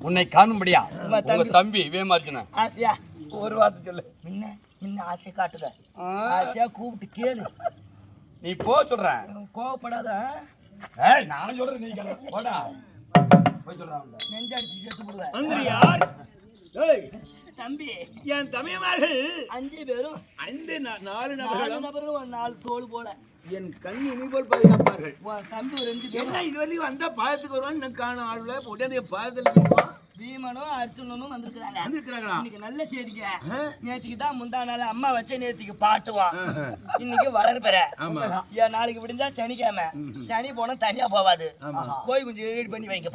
உன்னை காணும்படியா? உங்க தம்பி. வேமார்ஜுன. ஆசையா? ஒரு வார்த்தை சொல்லு. முன்ன முன்ன ஆசையை காட்டுத. ஆ. ஆசையா கூப்பிட்டு கேளு. நீ போ சொல்றேன் கோவப்படாத. ஏய் நான் சொல்றது நீ கேளு. போடா. போய் சொல்றான் நெஞ்சடிச்சு செத்து போடுவேன் ஏய், தம்பி. என் தமையமார்கள் அஞ்சு பேரும். நா- நாலு நாலு நபர்களும் நபரும் நாலு தோல் போல. என் கண் இனி போல் பாதுகாப்பார்கள். ஒரு ரெண்டு என்ன இதுவரையும் வந்தா பாதத்துக்கு வருவான் நான் காணும் ஆளுல? உடனே பாதத்தில் பீமனும் அர்ஜுனனும் வந்திருக்கிறாங்க. வந்திருக்கிறாங்களா? இன்னைக்கு நல்ல செய்திங்க. நேற்றுக்கு தான் முந்தா நாள் அம்மா வச்ச நேற்றுக்கு பாட்டுவான் இன்னைக்கு வளர்ப்பெற ஏன் நாளைக்கு விடிஞ்சா சனிக்கிழமை. சனி போனா தனியா போவாது. போய் கொஞ்சம் ரீட் பண்ணி வைங்க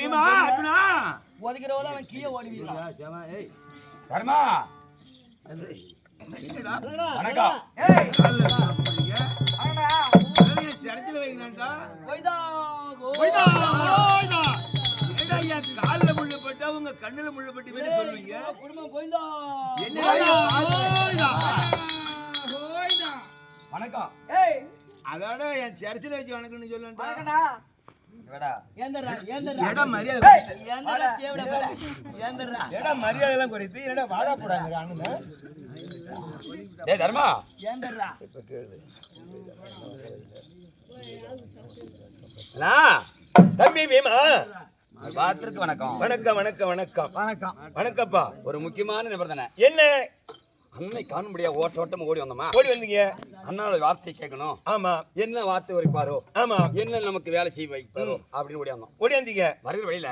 பீமா அர்ஜுனா. உதைக்கிறவள அவன் கீழே ஓடி கர்மா வணக்கம். சரத்துல என் கால்ல முள்ளு பட்டா உங்க கண்ணுல முள்ளு பட்டு வேற சொல்லுவீங்க குடும்பம். என்ன வணக்கம் அதோட என் சர்ச்சில் வச்சு வணக்கம்னு சொல்லுண்டா மரியாதை குறைத்து என்னடா வாடா போறாங்க அண்ணன் டேய் தர்மா. தம்பி பீமா. வணக்கம். வணக்கம் வணக்கம் வணக்கம். வணக்கம். வணக்கம்ப்பா. ஒரு முக்கியமான நிபந்தனை. என்ன? அண்ணனை காணும்படியா ஓட்ட ஓட்டமா ஓடி வந்தோமா? ஓடி வந்தீங்க. அண்ணாவோட வார்த்தை கேட்கணும். ஆமா. என்ன வார்த்தை உரைப்பாரோ? ஆமா. என்ன நமக்கு வேலை செய்ய வைப்பாரோ? அப்படின்னு ஓடி வந்தோம். ஓடி வந்தீங்க. வருகிற வழியில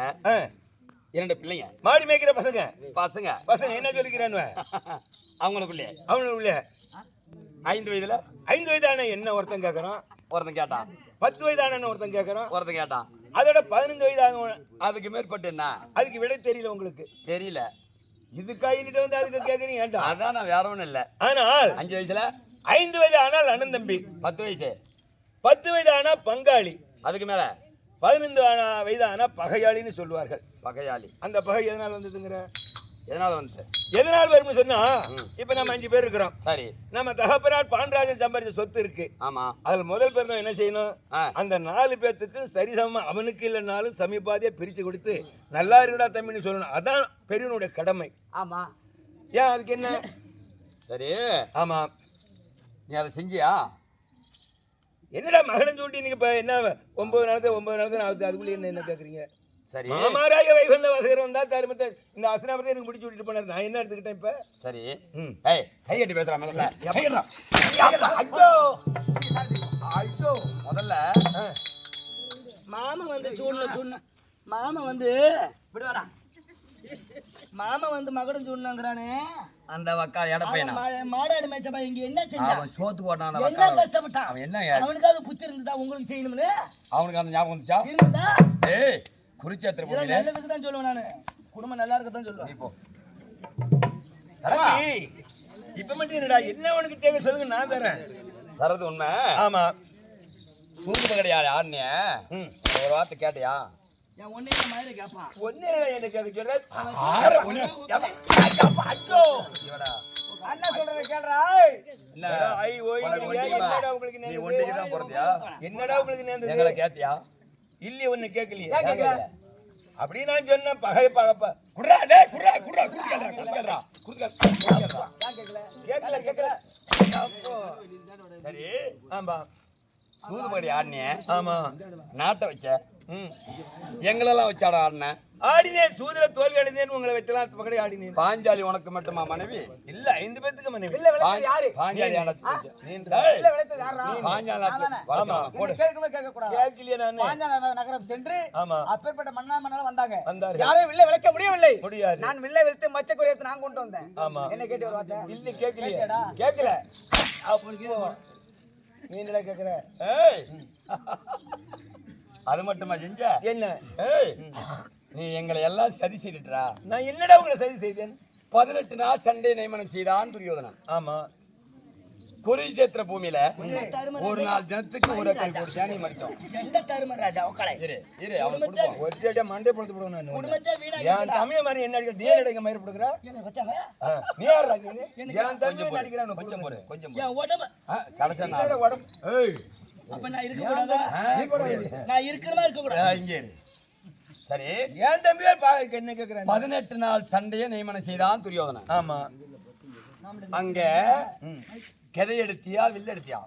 இரண்டு பிள்ளைங்க. மாடி மேய்க்கிற பசங்க. பசங்க. பசங்க என்ன சொல்லிக்கிறானுவ? அவங்களுக்குள்ளே அவனு உள்ள ஐந்து வயதுல? ஐந்து வயதான என்ன ஒருத்தன் கேட்கறான் ஒருத்தன் கேட்டான் பத்து வயதான ஒருத்தன் கேட்கறான் ஒருத்தன் கேட்டான் அதோட பதினஞ்சு வயதான அதுக்கு மேற்பட்டு என்ன? அதுக்கு விட தெரியல உங்களுக்கு. தெரியல. இதுக்கா என்கிட்ட வந்து அதுக்கு கேட்கறீங்க ஏன்டா அதான் நான் வேற ஒண்ணும் இல்ல. ஆனால் அஞ்சு வயசுல? ஐந்து வயது ஆனால் அண்ணன் தம்பி. பத்து வயசு. பத்து வயது பங்காளி. அதுக்கு மேல? பதினைந்து வயது ஆனா பகையாளின்னு சொல்லுவார்கள். பகையாளி. அந்த பகை எதனால் வந்ததுங்கிற? எதனால வந்து எதனால் வரும்னு சொன்னா இப்ப நம்ம அஞ்சு பேர் இருக்கிறோம். சரி. நம்ம தகப்பனார் பாண்டராஜன் சம்பாதிச்ச சொத்து இருக்கு. ஆமா. அதுல முதல் பேர் தான் என்ன செய்யணும். அந்த நாலு பேர்த்துக்கு சரிசமமா அவனுக்கு இல்லைனாலும் சமீபாதியா பிரிச்சு கொடுத்து நல்லா இருக்குடா தம்பின்னு சொல்லணும். அதான் பெரியவனுடைய கடமை. ஆமா. ஏன் அதுக்கு என்ன? சரி. ஆமா. நீ அதை செஞ்சியா? என்னடா மகனம் சொல்லிட்டு நீங்க இப்ப என்ன ஒன்பது நாள் ஒன்பது நாள் தான் ஆகுது அதுக்குள்ள என்ன என்ன கேக்குறீங்க? சரி. மாமாராய வைகுந்த வாசகர் வந்தா தருமத்தை இந்த அசனாபத்தை எனக்கு முடிச்சு விட்டுட்டு போனார். நான் என்ன எடுத்துக்கிட்டேன் இப்ப? சரி. ம். ஏய் கை கட்டி பேசுறா முதல்ல. ஐயோ! ஐயோ! முதல்ல மாமா வந்து சூழ்நிலை சூழ்நிலை மாமா வந்து விடுவாடா மாமா வந்து மகடம் சூழ்நிலைங்கிறானே அந்த வக்கா எட பையனா? மாடாடு மேய்ச்சப்பா இங்க என்ன செஞ்சான் அவன் சோத்து ஓட்டான் அந்த என்ன கஷ்டப்பட்டான்? அவன் என்ன அவனுக்காவது புத்தி இருந்ததா உங்களுக்கு செய்யணும்னு? அவனுக்கு அந்த ஞாபகம் வந்துச்சா? இருந்ததா? ஏய் குறிச்சேத்திர போறீங்க நல்லதுக்கு தான் சொல்லுவேன் நானு. குடும்பம் நல்லா இருக்க தான் சொல்லுவேன் போ. தரமா தம்பி, இப்ப மட்டும் என்னடா என்ன உனக்கு தேவை சொல்லுங்க நான் தரேன். தரது உண்மை? ஆமா. தூங்கு கிடையாது யாருன்னு. ஒரு வார்த்தை கேட்டியா? ஒன்னே எனக்கு அது சொல்ல. அண்ணா சொல்றத கேள்றா என்ன ஐ, ஓய்? என்னடா உங்களுக்கு என்னடா உங்களுக்கு நேர்ந்தது? எங்களை கேத்தியா இல்லையே ஒண்ணு கேட்கலையே? அப்படி நான் சொன்னேன் பகை பகப்ப. கேளுடா, குறுக்கு கேளுடா, குறுக்கு கேளு, குறுக்கு கேளுடா. கேட்கல. கேட்கல. சரி. ஆமா. சூதுபடி ஆடினிய. ஆமா. நாட்டை வச்ச எங்களெல்லாம் வச்சாடா ஆடின ஆடினேன். சூதுல தோல்வி அடைந்தேன்னு உங்களை வைக்கலாம் பக்கடி ஆடினேன். பாஞ்சாலி உனக்கு மட்டுமா மனைவி? இல்ல ஐந்து பேத்துக்கு மனைவி. டேய், நீ பாஞ்சாலி நகரம் சென்று ஆமா. அப்பேற்பட்ட மன்னா மன்னர்கள் வந்தாங்க. வந்தாரு யாரும் வில்லை விளக்க முடியவில்லை. முடியாது. நான் வில்லை விழுத்து மச்ச குறையத்தை நான் கொண்டு வந்தேன். ஆமா. என்ன கேட்டு ஒரு வார்த்தை. இல்ல? கேட்கல. அப்போ நீ என்னடா கேக்குற ஏய். அது மட்டுமா செஞ்ச? என்ன? ஏய் நீ எங்களை எல்லாம் சரி செய்துட்டா நான் என்னடா உங்களை சரி செய்தேன்? பதினெட்டு நாள் சண்டை நியமனம் செய்தான் துரியோதனன். ஆமா. குருஜேத்திர பூமியில ஒரு நாள் தினத்துக்கு ஒரு அக்கறை போட்டு தேனி மறிச்சோம் எந்த தரும ராஜா? உக்களை இரு இரு அவன் கொடுப்போம் ஒரு சேட்டியா மண்டே நான். குடும்பத்தை வீணா என் தம்பிய மாதிரி என்ன அடிக்கிற? மயிர் படுக்குற? என்ன பத்தாங்க நீ யாரா நீ என் போடு அடிக்கிறான் கொஞ்சம் போடு கொஞ்சம் போடு. உடம்பு. ஆடு. உடம்பு? ஏய் அப்ப நான் இருக்க கூடாதா? ஆ, நான் இருக்கிறமா இருக்க கூடாது? இங்கே. சரி. ஏன் தம்பியே என்ன கேக்குறேன்? பதினெட்டு நாள் சண்டையை நியமனம் செய்தான் துரியோதனன். ஆமா. அங்க கிதை எடுத்தியா வில்ல எடுத்தியா?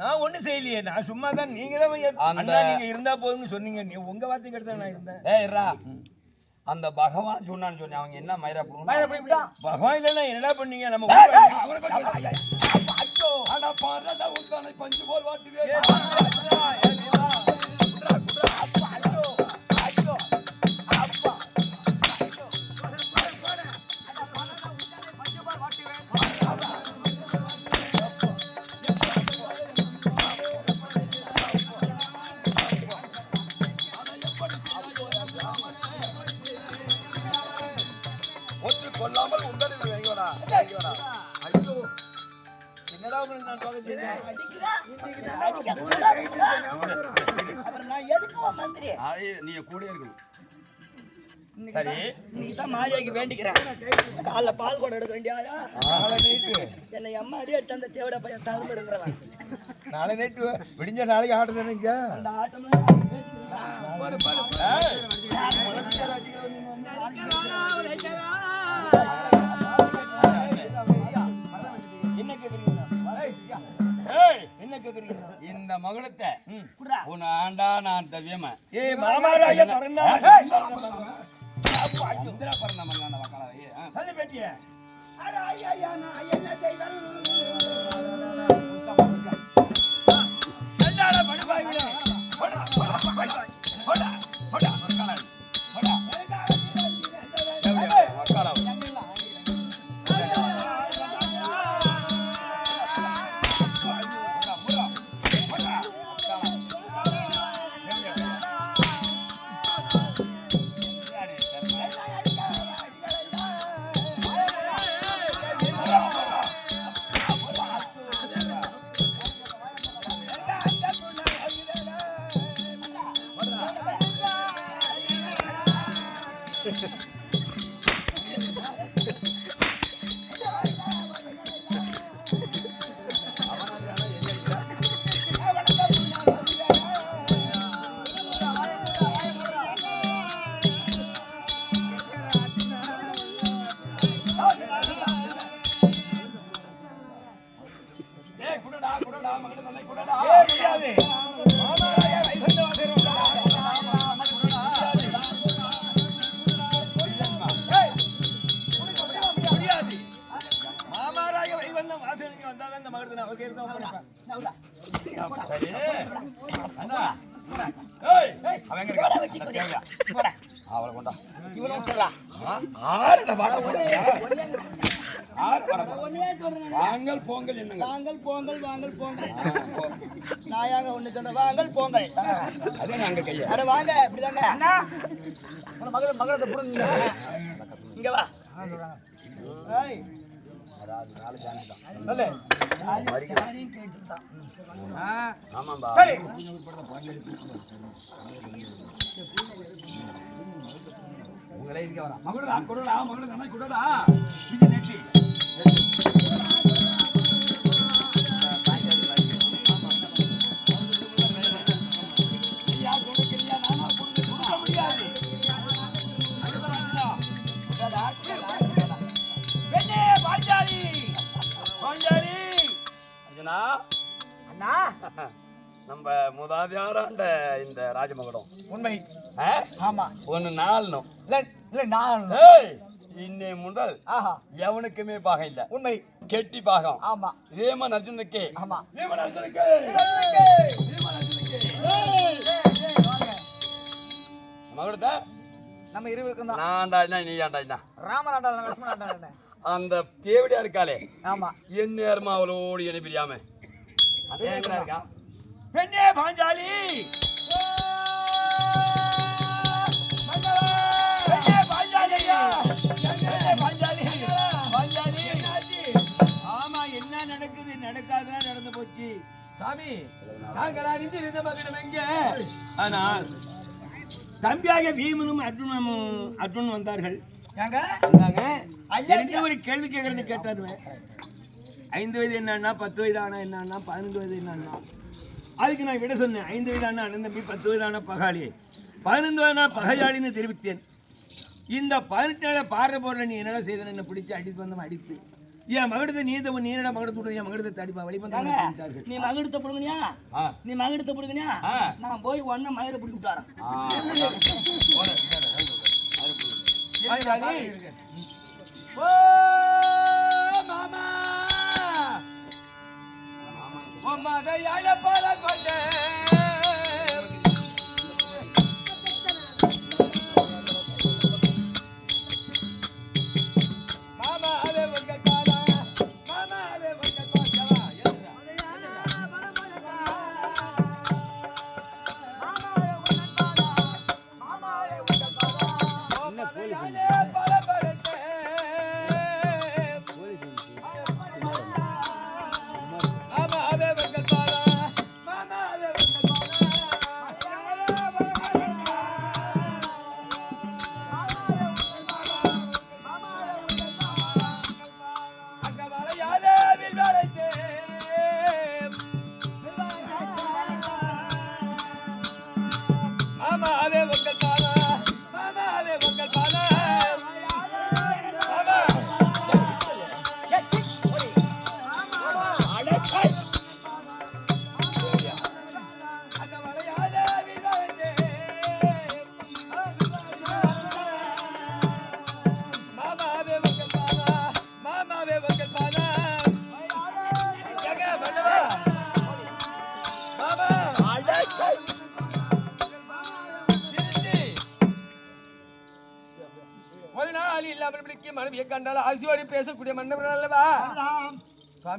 நான் ஒண்ணும் செய்யலையே. நான் சும்மா தான் நீங்க தான் அண்ணா நீங்க இருந்தா போதும்னு சொன்னீங்க. நீ உங்க வார்த்தைக்கு எடுத்தா நான் இருந்தேன். ஏய் இருடா. அந்த பகவான் சொன்னான்னு சொன்னேன். அவங்க என்ன மயிரா விட்டான். பகவான் இல்லைன்னா என்னடா பண்ணீங்க? நம்ம அட பாரத உன்னை பஞ்சு போல் வாட்டுவேன். சரி. இன்னைக்கு தான் மாரியாக்கு வேண்டிக்கிறேன். காலைல பால் கூட எடுக்க வேண்டியாயா என்னை அம்மா அடி அந்த தேவடா பையன் தரும இருக்கிறவன். நாளை நைட்டு. விடிஞ்ச நாளைக்கு ஆட்டு தானேங்க அந்த ஆட்டம் என்ன கேக்குறீங்க? என்ன கேக்குறீங்க? இந்த மகுடத்தை உன் ஆண்டா நான் தவியம மாமாராய பறந்தா இந்திரா பரண மங்கான வக்காலாவே சொல்லு என்ன செய்தல் போங்கல் அதே நாங்க கையா. அட வாங்க இப்படிதாங்க அண்ணா. உன மகள மகளத்தை புரிஞ்சுங்க இங்க வா. ஏய். ஆமாம்பா. சரி. உங்களே இருக்க வரா. மகுடா குடடா மகுடா நல்லா குடடா. அர்ஜுனா அண்ணா. நம்ம முதாதியாராண்ட இந்த ராஜமகுடம். உண்மை? ஆமா. ஒன்னு நாள்னும். இல்ல நான் ஏய் இன்னே முதல் ஆஹா. எவனுக்குமே பாகம் இல்ல. உண்மை. கெட்டி பாகம். ஆமா. ரேமன் அர்ஜுனுக்கு ஆமா. ரேமன் அர்ஜுனுக்கு ரேமன் அர்ஜுனுக்கு மகுடத்தை? நம்ம இருவருக்கும் தான். என்ன நீ ஏன்டா என்ன? ராமநாட்டாள் லட்சுமணாட்டாள் அந்த தேவடியா இருக்காளே. ஆமா. என் நேரமா அவளோடு இணை பிரியாம? இருக்கா? பெண்ணே பாஞ்சாலி! பெண்ணே பாஞ்சாலி ஐயா. பெண்ணே பாஞ்சாலி! பாஞ்சாலி! ஆமா என்ன நடக்குது? நடக்காததான் நடந்து போச்சு. சாமி நாங்கள் அறிந்து இருந்த எங்க? ஆனால் தம்பியாக பீமனும் அர்ஜுனனும் அர்ஜுன் வந்தார்கள். என்கிட்ட ஒரு கேள்வி கேட்கறது கேட்டாருவேன் ஐந்து வயது என்னன்னா பத்து வயது ஆனா என்னன்னா பதினஞ்சு வயது என்னன்னா? அதுக்கு நான் விட சொன்னேன். ஐந்து வயதான அண்ணன் தம்பி பத்து வயதான பகாளி. பதினைந்து வயதான பகையாளின்னு தெரிவித்தேன். இந்த பதினெட்டு பாடுற போற நீ என்னடா செய்த என்ன பிடிச்சு அடித்து வந்தவன் அடித்து என் மகடத்தை நீ தவன் நீ என்னடா மகடத்து விட என் மகடத்தை தடிப்பா வழிபந்தார்கள் நீ மகடுத்த புடுங்கனியா. நீ மகடுத்த புடுங்கனியா. நான் போய் ஒன்ன மயிரை பிடிச்சி விட்டாரன் மாமா மதையாள பல கொண்டே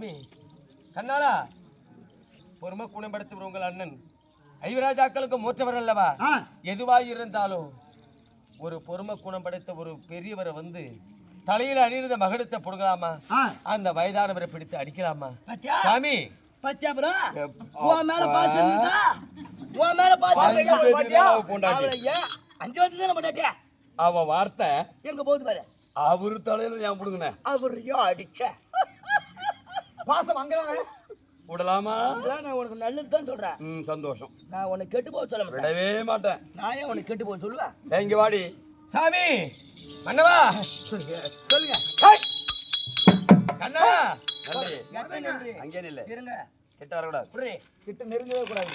சுவாமி கண்ணாளா பொறுமை குணப்படுத்துவர் உங்கள் அண்ணன். ஐவராஜாக்களுக்கு மூற்றவர் அல்லவா? எதுவாய் இருந்தாலும் ஒரு பொறுமை குணம் படைத்த ஒரு பெரியவரை வந்து தலையில அணிந்த மகடத்தை புடுங்கலாமா? அந்த வயதானவரை பிடித்து அடிக்கலாமா? சாமி? அவ வார்த்தை எங்க போகுது அவரு தலையில ஞாபகம் அவரையோ அடிச்ச. பாசம் அங்கதானே விடலாமா? நான் உனக்கு நல்லது தான் சொல்றேன். ம் சந்தோஷம். நான் உனக்கு கெட்டு போக சொல்ல மாட்டேன். விடவே மாட்டேன். நான் ஏன் உனக்கு கெட்டு போக சொல்லுவேன் இங்க வாடி. சாமி! மன்னவா சொல்லுங்க. கண்ணா! நன்றி. அங்கே நில்லு. இருங்க. கிட்ட வரக்கூடாது. கிட்ட நெருங்கவே கூடாது.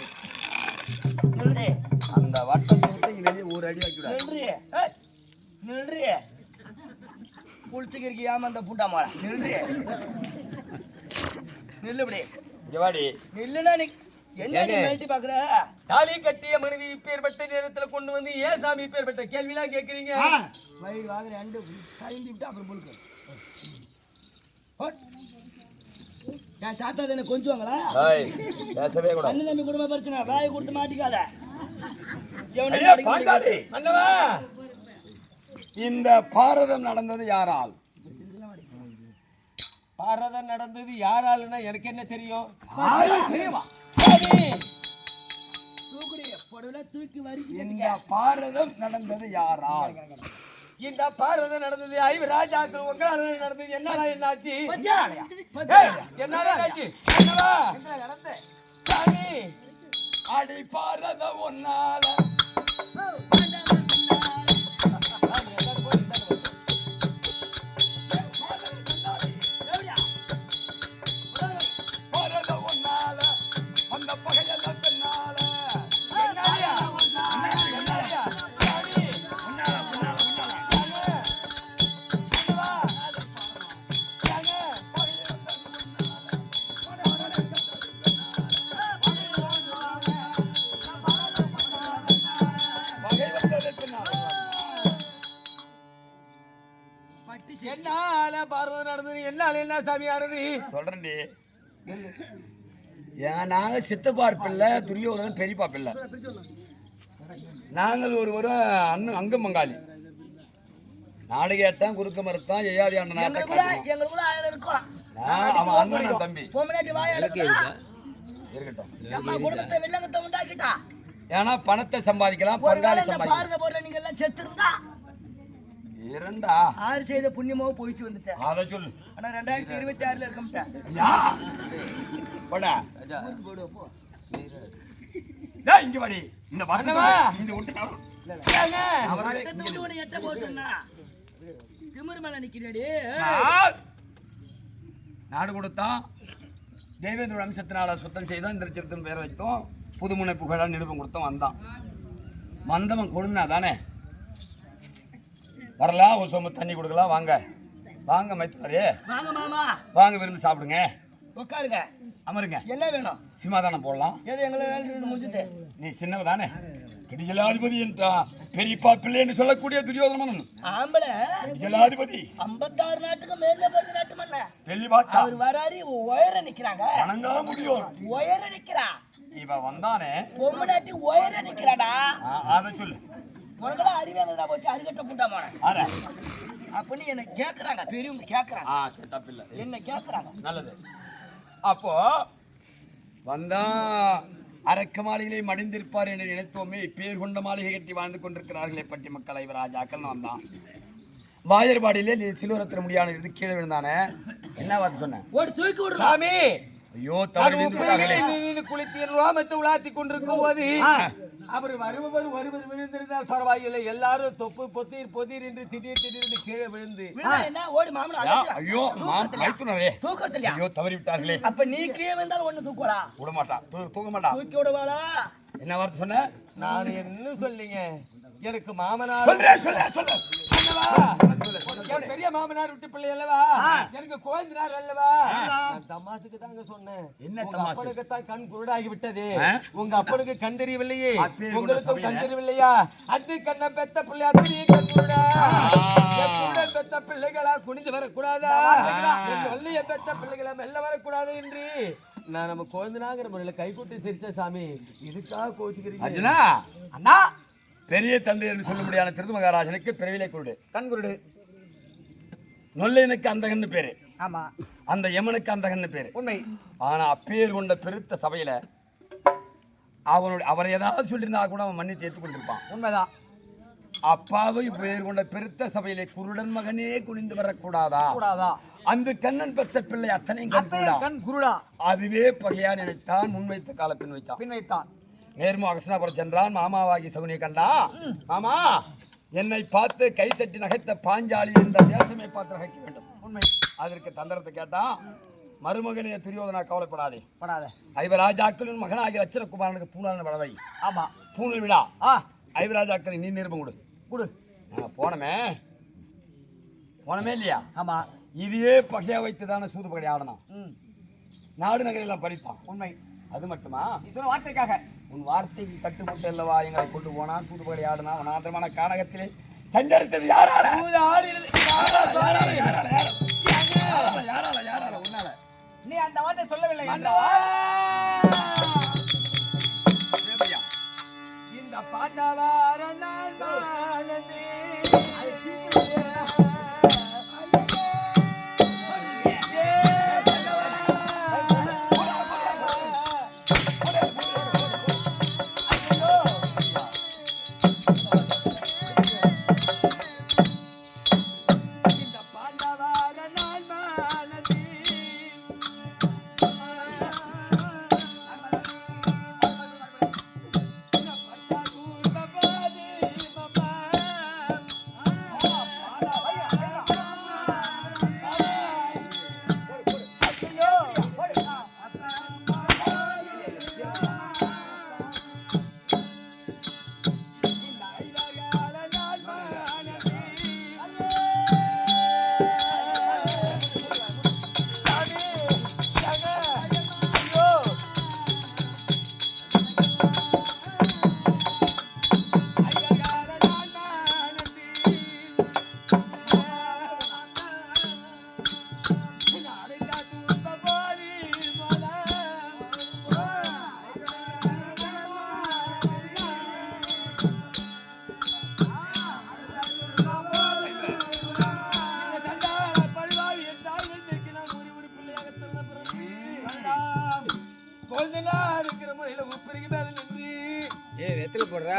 அந்த வட்டத்தை விட்டு இங்க வெளியே ஒரு அடி வைக்க கூடாது. நின்று. நின்று. புளிச்சுக்கிருக்கு ஏமாந்த பூட்டாமா நின்று. நில்லு இப்படி. இங்க வாடி. நில்லுனா நீ. என்ன தாலி கட்டிய மனைவி இப்பேற்பட்ட நேரத்துல கொண்டு வந்து ஏன் சாமி இப்பேற்பட்ட கேள்விலாம் கேக்குறீங்க? வயிறு வாங்குற ரெண்டு கழிஞ்சு விட்டு அப்புறம். என் சாத்தா தானே கொஞ்சுவாங்களா பேசவே கூடாது. அண்ணன் தம்பி குடும்ப பிரச்சனை வாயை கொடுத்து மாட்டிக்காத. இந்த பாரதம் நடந்தது யாரால்? பாரதம் நடந்தது யாரால்னா எனக்கு என்ன தெரியும்? தூக்கி வரிச்சு இந்த பாரதம் நடந்தது யாரால்? இந்த பாரதம் நடந்தது ஐவு ராஜாக்கள் உங்களால நடந்தது. என்னடா என்னாச்சு? என்னடா என்னாச்சு? சாமி அடி பாரதம் ஒன்னால என்னால என்ன சாமி ஆனது சொல்றேன்டி நாங்க சித்தப்பார் பிள்ளை துரியோதனன் பெரியப்பா பிள்ளை. நாங்கள் ஒரு ஒரு அண்ணன் அங்கம் பங்காளி. நாடு கேட்டான் குறுக்க மறுத்தான் எய்யாதி அண்ணன் தம்பி. இருக்கட்டும். ஏன்னா பணத்தை சம்பாதிக்கலாம் பங்காளி சம்பாதிக்கலாம் பாரத போர்ல நீங்க எல்லாம் செத்து இருந்தா இரண்டா? ஆறு செய்த புண்ணியமோ போயிச்சு வந்துட்டேன். அதை சொல்லு. ஆனா ரெண்டாயிரத்தி இருபத்தி ஆறுல போ. டேய், இங்க வாடி. இந்த அண்ணா. இந்த விட்டு எட்ட போச்சுன்னா திமிரு மேல நிக்கிறேடி. நான் நாடு கொடுத்தோம் தேவேந்திர வம்சத்தினால சுத்தம் செய்தோம் இந்த சிறுத்தன் பேர் வைத்தோம். புதுமுனை புகழா நிருபம் கொடுத்தோம் வந்தான். வந்தவன் கொழுந்தா தானே வரலாம் ஒரு சொம்பு தண்ணி கொடுக்கலாம். வாங்க. வாங்க மைத்துனரே. வாங்க மாமா. வாங்க விருந்து சாப்பிடுங்க. உட்காருங்க. அமருங்க. என்ன வேணும்? சிமாதானம் போடலாம். எது எங்களை வேலை முடிஞ்சுது நீ சின்னவ தானே ஜலாதிபதி பெரியப்பா பிள்ளைன்னு சொல்லக்கூடிய துரியோதனன். ஆம்பளை. ஜலாதிபதி ஐம்பத்தாறு நாட்டுக்கு மேல பருது நாட்டு மண்ண பெரிய பாட்சா அவர் வராரு உயர நிக்கிறாங்க. வணங்கா முடியும். உயர நிக்கிறா. இவ வந்தானே? பொம்மை நாட்டி உயர நிக்கிறாடா? அதை சொல்லு. உனக்கெல்லாம் அறிவாங்கடா போச்சு அருகட்ட ஆற? அப்படின்னு என்ன கேக்குறாங்க பெரியவங்க கேக்குறாங்க. ஆ சரி தப்பில்லை. என்ன கேக்குறாங்க. நல்லது. அப்போ வந்தா அரக்க மாளிகளை மடிந்திருப்பார் என்று நினைத்தோமே பேர் கொண்ட மாளிகை கட்டி வாழ்ந்து கொண்டிருக்கிறார்களே பட்டி மக்கள் இவர் ராஜாக்கள் வந்தான் வாயர்பாடியிலே சிலுவரத்திர முடியான இருந்து கீழே விழுந்தானே? என்ன வார்த்தை சொன்னேன் ஒரு தூக்கி விடுறா. சாமி! ஐயோ தவறு விழுந்து விட்டார்களே. உப்பையிலே நீ குளித்து என் ரோமத்தை உலாத்தி கொண்டிருக்கும் போது அவர் வருபவர் ஒருவர் விழுந்திருந்தால் பரவாயில்லை. எல்லாரும் தொப்பு பொத்தீர் பொதீர் என்று திடீர் திடீர்னு கீழே விழுந்து. ஓடி மாமன் ஐயா, மைத்துனரே தூக்கறது இல்லையா ஐயோ தவறி விட்டார்களே. அப்ப நீ கீழே வந்தாலும் ஒண்ணு தூக்குவடா விட மாட்டான் தூ- தூக்க மாட்டான் தூக்கி விடுவாளா? என்ன வார்த்தை சொன்ன? நான் என்ன சொல்லிங்க? எனக்கு மாமனார் சொல்ல சொல்ல பெரிய மாமனார் விட்டு பிள்ளை அல்லவா? எனக்கு கோயந்தினார் அல்லவா? தமாசுக்கு தாங்க சொன்னேன். என்ன உங்க தமாசு? அப்பனுக்கு தான் கண் குருடாகி விட்டது? உங்க அப்பனுக்கு கண் தெரியவில்லையே. கொண்ட கண்? தெரியவில்லையா? அது கண்ண பெத்த பிள்ளை அத்தனையும் கண் குருடா. பெத்த பிள்ளைகளா குனிந்து வரக்கூடாதா? வள்ளிய பெத்த பிள்ளைகளா மெல்ல வரக்கூடாது என்று நான் நம்ம கோயந்தனாங்கிற முறையில கைகூட்டி சிரிச்ச சாமி. இதுக்காக கோச்சுக்கிறீங்க அண்ணா. பெரிய தந்தை என்று சொல்லும்படியான திருது மகாராஜனுக்கு பிறவிலை குருடு. கண்குருடு நொல்லையனுக்கு அந்தகன்னு பேரு. ஆமா. அந்த யமனுக்கு அந்தகன்னு பேரு. உண்மை. ஆனா அப்பேர் கொண்ட பெருத்த சபையில அவனுடைய அவரை ஏதாவது சொல்லியிருந்தா கூட அவன் மன்னித்து ஏற்றுக்கொண்டிருப்பான் உண்மைதான். அப்பாவை பேர் கொண்ட பெருத்த சபையிலே குருடன் மகனே குனிந்து வரக்கூடாதா? கூடாதா? அந்த கண்ணன் பெற்ற பிள்ளை அத்தனையும் கண் குருடா? அதுவே பகையா நினைத்தான் முன்வைத்த கால பின் வைத்தான். பின் வைத்தான். நேர்மு அகசனாபுரம் சென்றான் மாமாவாகி சகுனியை கண்டா? மாமா என்னை பார்த்து கைத்தட்டி நகைத்த பாஞ்சாலி இந்த தேசமே பார்த்து நகைக்க வேண்டும். உண்மை. அதற்கு தந்திரத்தை கேட்டான். மருமகனே துரியோதனா கவலைப்படாதே. படாத. ஐவராஜாக்களின் மகனாகிய லட்சணகுமாரனுக்கு பூனான வளவை ஆமா. பூணல் விழா. ஆ. ஐவராஜாக்களை நீ நிருபம் கொடு. குடு. நான் போனமே. போனமே இல்லையா? ஆமா. இதையே பகையா வைத்து தானே சூது பகடி ஆடணும் நாடு நகரெல்லாம் பறித்தான். உண்மை. அது மட்டுமா? நீ சொன்ன வார்த்தைக்காக. உன் வார்த்தைக்கு கட்டுப்பட்டு அல்லவா? எங்களை கொண்டு போனான் சூது பகடி ஆடினா வனாந்திரமான கானகத்திலே சஞ்சரித்தது யாரால? யாரால? யாரால யாரால யாரால? யாரால உன்னால. நீ அந்த வார்த்தை சொல்லவில்லை இந்த பாண்டவார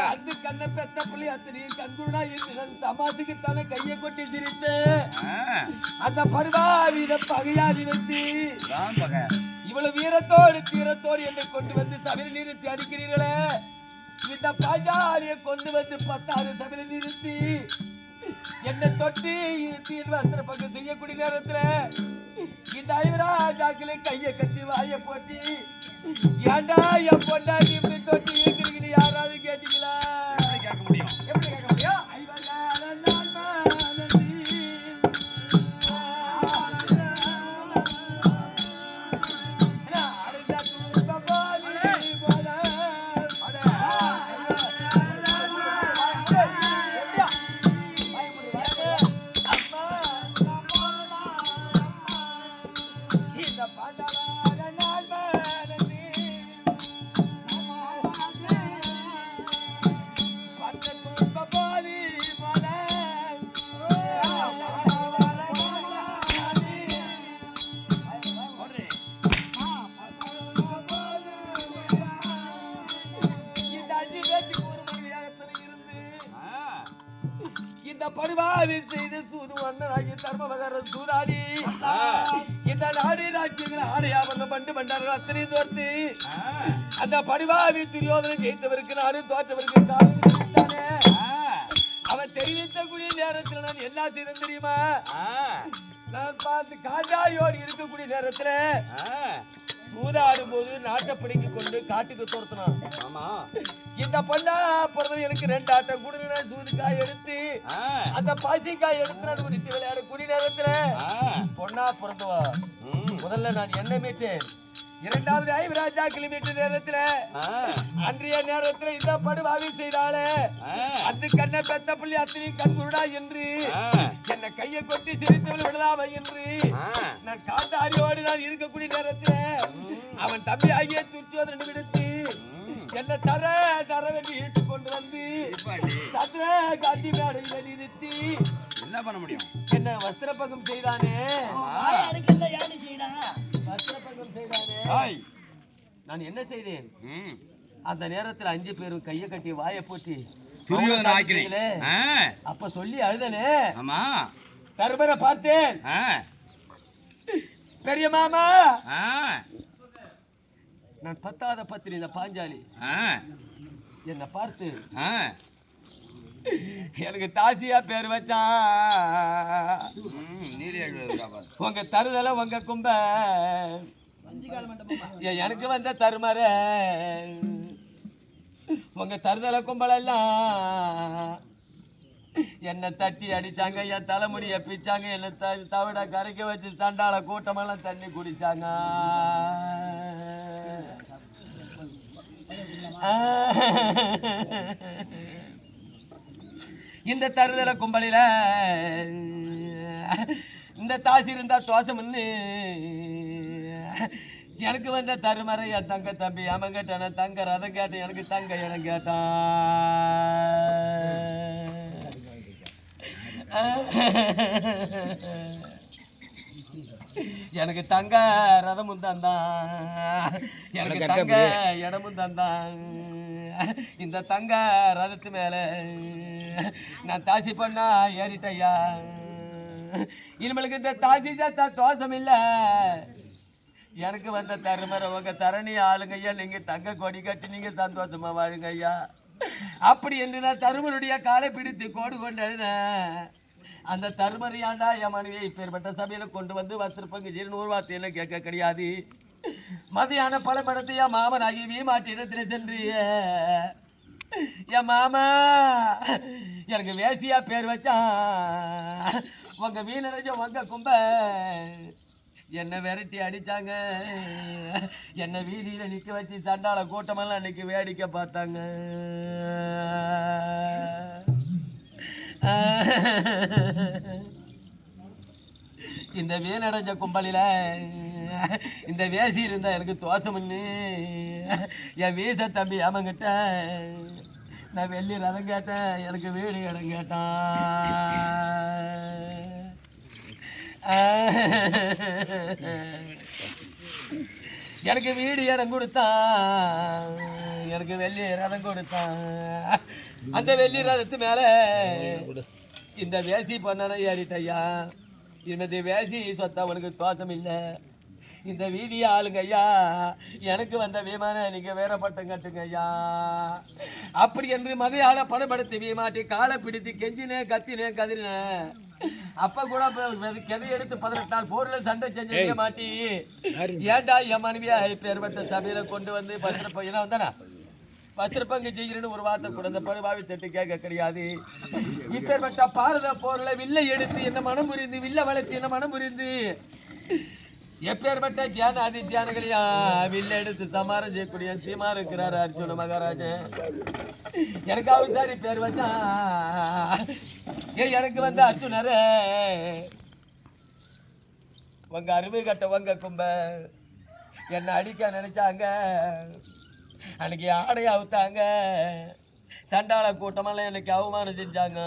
அந்த கண்ணை பெத்த புள்ளி அத்தனை கண்குருடா நான் தமாசுக்கு தானே கையை கொட்டி சிரித்து. அந்த படுவாவித பகையா இவ்வளவு வீரத்தோடு தீரத்தோடு என்னை கொண்டு வந்து சபையில் நிறுத்தி அடிக்கிறீர்களே. இந்த பாஜாலியை கொண்டு வந்து சபையில் நிறுத்தி என்னை தொட்டு இழுத்து வஸ்திர செய்யக்கூடிய நேரத்துல இந்த ஐவராஜாக்களை கையை கட்டி வாயை போட்டி ஏன்டா என் பொண்டாட்டி இப்படி தொட்டு இயக்குறீங்க யாராவது கேட்டீங்களா கொண்டு காட்டுக்கு துரத்தினான் ஆமா. இந்த பொண்ணா பிறந்தது எனக்கு ரெண்டு ஆட்டம் கொடுங்க சூதுக்காய் எடுத்து அந்த பாசிக்காய் எடுத்து நான் குடித்து விளையாடக்கூடிய நேரத்துல பொண்ணா பிறந்தவா. முதல்ல நான் என்ன மீட்டேன்? இரண்டாவது ஐவராஜா கிலோமீட்டர் நேரத்துல அன்றைய நேரத்துல இந்த படுவாவி செய்தாலே அந்த கண்ணை பெத்த புள்ளி அத்தனை கண்குருடா என்று என்னை கையை கொட்டி சிரித்து விடலாமா என்று நான் காட்டாரியோடு நான் இருக்கக்கூடிய நேரத்துல அவன் தம்பி ஆகிய துச்சோதனை விடுத்து என்ன தர தர வேண்டி இழுத்து கொண்டு வந்து சதுர காட்டி மேடையில் நிறுத்தி என்ன பண்ண முடியும்? என்ன வஸ்திரப்பகம் செய்தானே? வாய் அடக்கல யாரு செய்யறா வஸ்திரப்பகம் செய்தானே நான் என்ன செய்தேன்? அந்த நேரத்துல அஞ்சு பேரும் கையை கட்டி வாயை போட்டி அப்ப சொல்லி அழுதனே? ஆமா. தர்மரை பார்த்தேன். பெரிய மாமா. நான் பத்தாத பத்திரி இந்த பாஞ்சாலி. என்னை பார்த்து. எனக்கு தாசியா பேர் வச்சான். உங்க தருதல உங்க கும்ப எனக்கு வந்த தருமர உங்க தருதல கும்பலெல்லாம் என்னை தட்டி அடிச்சாங்க என் தலைமுடிய பிச்சாங்க என்னை த தவிட கரைக்க வச்சு சண்டால கூட்டமெல்லாம் தண்ணி குடிச்சாங்க. இந்த தருதல கும்பலில இந்த தாசி இருந்தா தோசம்னு எனக்கு வந்த தருமறை என் தங்க தம்பி அவன் கேட்டான தங்க ரதம் கேட்டேன் எனக்கு தங்க இடம் கேட்டான். எனக்கு தங்க ரதமும் தந்தான். எனக்கு தங்க இடமும் தந்தான். இந்த தங்க ரதத்து மேல நான் தாசி பண்ணா ஏறிட்டையா? இனிமேலுக்கு இந்த தாசி சத்தா தோசம் இல்ல. எனக்கு வந்த தருமரை உங்க தரணி ஆளுங்க ஐயா நீங்க தங்க கொடி கட்டி நீங்க சந்தோஷமா வாழுங்க ஐயா அப்படி என்று நான் தருமருடைய காலை பிடித்து கோடு கொண்டேன். அந்த தருமரியாண்டா என் மனைவியை இப்பேற்பட்ட சபையில கொண்டு வந்து வச்சிருப்பங்க ஜீர நூறு வார்த்தையில கேட்க கிடையாது. மதியான பல படத்தை என் மாமன் ஆகியவே மாட்டிடத்துல சென்றிய. என் மாமா எனக்கு வேசியா பேர் வச்சான். உங்க வீணரைஞ்ச உங்க கும்ப என்னை விரட்டி அடிச்சாங்க. என்னை வீதியில் நிற்க வச்சு சண்டால கூட்டமெல்லாம் அன்னைக்கு வேடிக்கை பார்த்தாங்க. இந்த வீணடைஞ்ச கும்பலில் இந்த வேசி இருந்தால் எனக்கு தோசம்னு என் வீச தம்பி அவங்கிட்ட நான் வெள்ளி ரதம் கேட்டேன் எனக்கு வீடு இடம் கேட்டான். எனக்கு வீடு இடம் கொடுத்தான். எனக்கு வெள்ளி ரதம் கொடுத்தான். அந்த வெள்ளி ரதத்து மேலே இந்த வேசி பண்ணனை ஏறிட்டையா இந்த வேசி சொத்தா உனக்கு தோசம் இல்லை. இந்த வீதி ஆளுங்க ஐயா எனக்கு வந்த விமானம் நீங்க வேற பட்டம் கட்டுங்க ஐயா அப்படி என்று மதையால படப்படுத்தி வீமாட்டி காலை பிடித்து கெஞ்சினேன் கத்தினேன் கதிரினேன் அப்ப கூட கதை எடுத்து பதினெட்டு நாள் போர்ல சண்டை செஞ்சு மாட்டி. ஏன்டா என் மனைவியா பேர்பட்ட சபையில கொண்டு வந்து பத்திர பையனா வந்தானா? பத்திரப்பங்கு செய்கிறேன்னு ஒரு வார்த்தை கூட இந்த படுபாவி தட்டு கேட்க கிடையாது. இப்பேற்பட்ட பாரத போர்ல வில்லை எடுத்து என்ன மனம் புரிந்து வில்ல வளர்த்து என்ன மனம் புரிந்து? எப்பேற்பட்ட தியான ஜானகளையா வில்ல எடுத்து சமாரம் செய்யக்கூடிய சீமா இருக்கிறார் அர்ஜுன மகாராஜன் எனக்கு அவசாரி பேர் வச்சா ஏ எனக்கு வந்து அர்ஜுனரே. உங்க அருமை கட்ட உங்க கும்ப என்னை அடிக்க நினைச்சாங்க. அன்னைக்கு ஆடை அவுத்தாங்க. சண்டாள கூட்டமெல்லாம் எனக்கு அவமானம் செஞ்சாங்க.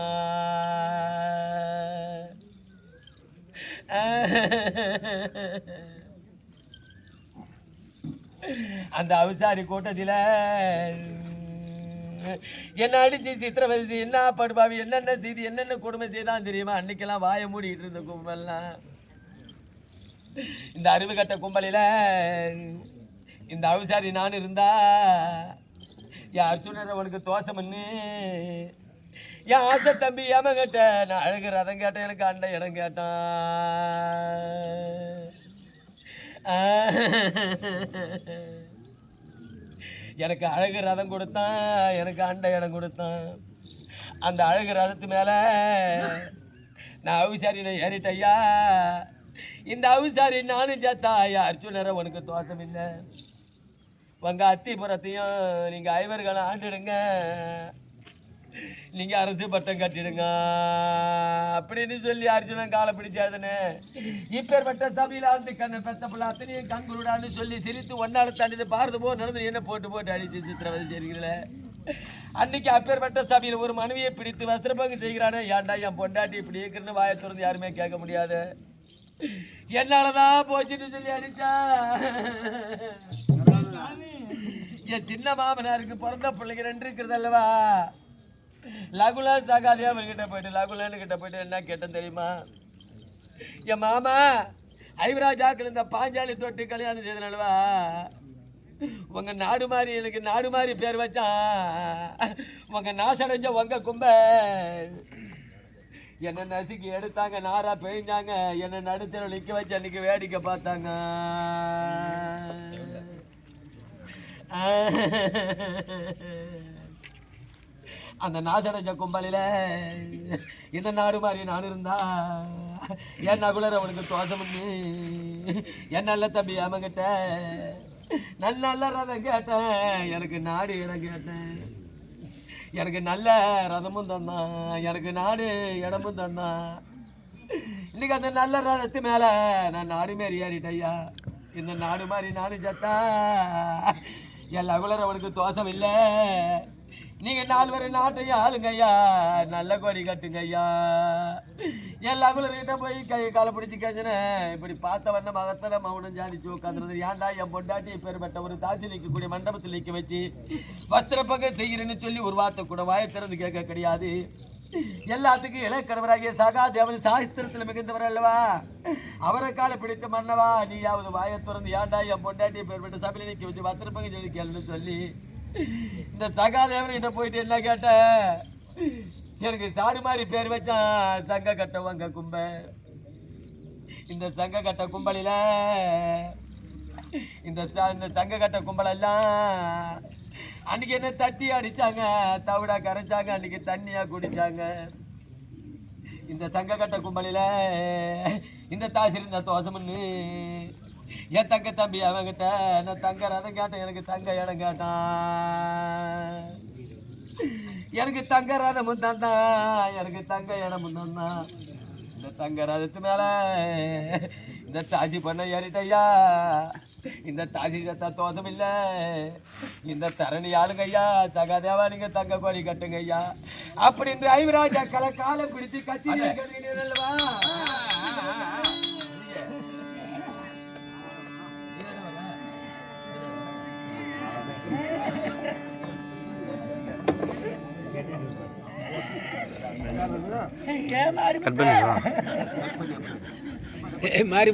அந்த அவசாரி கூட்டத்தில் என்ன அடிச்சு சித்திரவதி என்ன படுபாவி என்னென்ன செய்தி? என்னென்ன கொடுமை செய்தான் தெரியுமா? அன்னைக்கெல்லாம் வாயை மூடிட்டு இருந்த கும்பல்லாம். இந்த அறிவு கட்ட கும்பலில் இந்த அவிசாரி நான் இருந்தா என் அர்ஜுனரை உனக்கு தோசை பண்ணு என் ஆசை தம்பி ஏமா கேட்டேன் நான் அழகு ரதம் கேட்டேன் எனக்கு அண்டை இடம் கேட்டான். எனக்கு அழகு ரதம் கொடுத்தான் எனக்கு அண்டை இடம் கொடுத்தான். அந்த அழகு ரதத்து மேலே நான் அவிசாரியில் ஏறிட்டையா இந்த அவிசாரி நானும் சேர்த்தா ஐயா. அர்ஜுனரை உனக்கு தோஷம் இல்லை. உங்கள் அத்திபுரத்தையும் நீங்கள் ஐவர்களை ஆண்டுடுங்க. நீங்கள் அரசு பட்டம் கட்டிடுங்க. அப்படின்னு சொல்லி அர்ஜுனன் காலை பிடிச்சாதுன்னு இப்பேற்பட்ட சபையில் வந்து கண்ணை பெத்த பிள்ளை அத்தனையும் கண்குருடான்னு சொல்லி சிரித்து ஒன்னால தாண்டிது பாரத போ நடந்து என்ன போட்டு போட்டு அடிச்சு சித்திரவதை செய்கிறீங்கள அன்னைக்கு அப்பேற்பட்ட சபையில் ஒரு மனைவியை பிடித்து வஸ்திரபங்கு செய்கிறானே. ஏன்டா என் பொண்டாட்டி இப்படி இருக்குன்னு வாயை திறந்து யாருமே கேட்க முடியாது. என்னாலதான் போச்சுன்னு சொல்லி அடிச்சா. என் சின்ன மாமனாருக்கு பிறந்த பிள்ளைங்க ரெண்டு இருக்கிறது அல்லவா? லகுலா சகாதே அவர்கிட்ட போயிட்டு லகுலான்னு கிட்ட போயிட்டு என்ன கேட்டேன் தெரியுமா? என் மாமா ஐவராஜாக்கள் இந்த பாஞ்சாலி தொட்டு கல்யாணம் செய்தனல்வா உங்க நாடு மாதிரி எனக்கு நாடு மாதிரி பேர் வச்சான் உங்க நாசடைஞ்ச உங்க கும்ப என்னை நசுக்கி எடுத்தாங்க நாரா பிழிஞ்சாங்க என்னை நடுத்தர நிற்க வச்சு அன்னைக்கு வேடிக்கை பார்த்தாங்க. அந்த நாசடைஞ்ச கும்பலில் இந்த நாடு மாதிரி நான் இருந்தா என் நகுலர் அவனுக்கு தோசை பண்ணி என் நல்ல தம்பி அவங்கிட்ட நல்ல நல்ல ரதம் கேட்டேன். எனக்கு நாடு இடம் கேட்டேன். எனக்கு நல்ல ரதமும் தந்தான். எனக்கு நாடு இடமும் தந்தான். இன்னைக்கு அந்த நல்ல ரதத்து மேலே நான் நாடு மாரி ஏறிட்டையா இந்த நாடு மாதிரி நானும் சத்தா என் லகுலர் அவனுக்கு தோசம் இல்லை. நீங்க நாலு நாட்டையும் ஆளுங்க ஐயா நல்ல கோடி கட்டுங்கய்யா. ஐயா என் போய் கை காலை பிடிச்சி கேஞ்சனேன் இப்படி பார்த்த வண்ண மகத்தல மௌனம் ஜாதிச்சு உட்காந்துருந்தது ஏன்டா என் பொண்டாட்டி பேர்பட்ட ஒரு தாசி நிற்கக்கூடிய மண்டபத்தில் நிற்க வச்சு வஸ்திரப்பங்க செய்கிறேன்னு சொல்லி ஒரு வார்த்தை கூட வாயை திறந்து கேட்க கிடையாது. எல்லாத்துக்கும் இலக்கணவராகிய சகா தேவன் சாஸ்திரத்தில் மிகுந்தவர் அல்லவா? அவரை கால பிடித்த மன்னவா நீயாவது வாயை திறந்து ஏன்டா என் பொண்டாட்டி பேர்பட்ட சபையில் நிற்க வச்சு பத்திரப்பங்க சொல்லி கேளுன்னு சொல்லி இந்த சகாதேவன் இதை போயிட்டு என்ன கேட்ட எனக்கு சாடு மாதிரி பேர் வச்சான் சங்க கட்டவங்க கும்ப. இந்த சங்க கட்ட கும்பலில் இந்த இந்த சங்க கட்ட கும்பலெல்லாம் அன்னைக்கு என்ன தட்டி அடிச்சாங்க தவிடா கரைச்சாங்க அன்னைக்கு தண்ணியாக குடிச்சாங்க. இந்த சங்க கட்ட கும்பலில் இந்த தாசிரி இந்த தோசம்னு என் தங்க தம்பி அவன்கிட்ட என்ன தங்க ரதம் கேட்டேன். எனக்கு தங்க இடம் கேட்டான். எனக்கு தங்க ரதமும் தந்தான். எனக்கு தங்க இடமும் தந்தான். இந்த தங்க ரதத்து மேல இந்த தாசி பண்ண ஏறிட்டையா இந்த தாசி சத்தா தோசம் இல்லை. இந்த தரணி ஆளுங்க ஐயா சகாதேவா நீங்க தங்க கோடி கட்டுங்க ஐயா அப்படின்ற ஐவராஜா கலை காலை பிடித்து கத்தி கட் ஏன் மாறி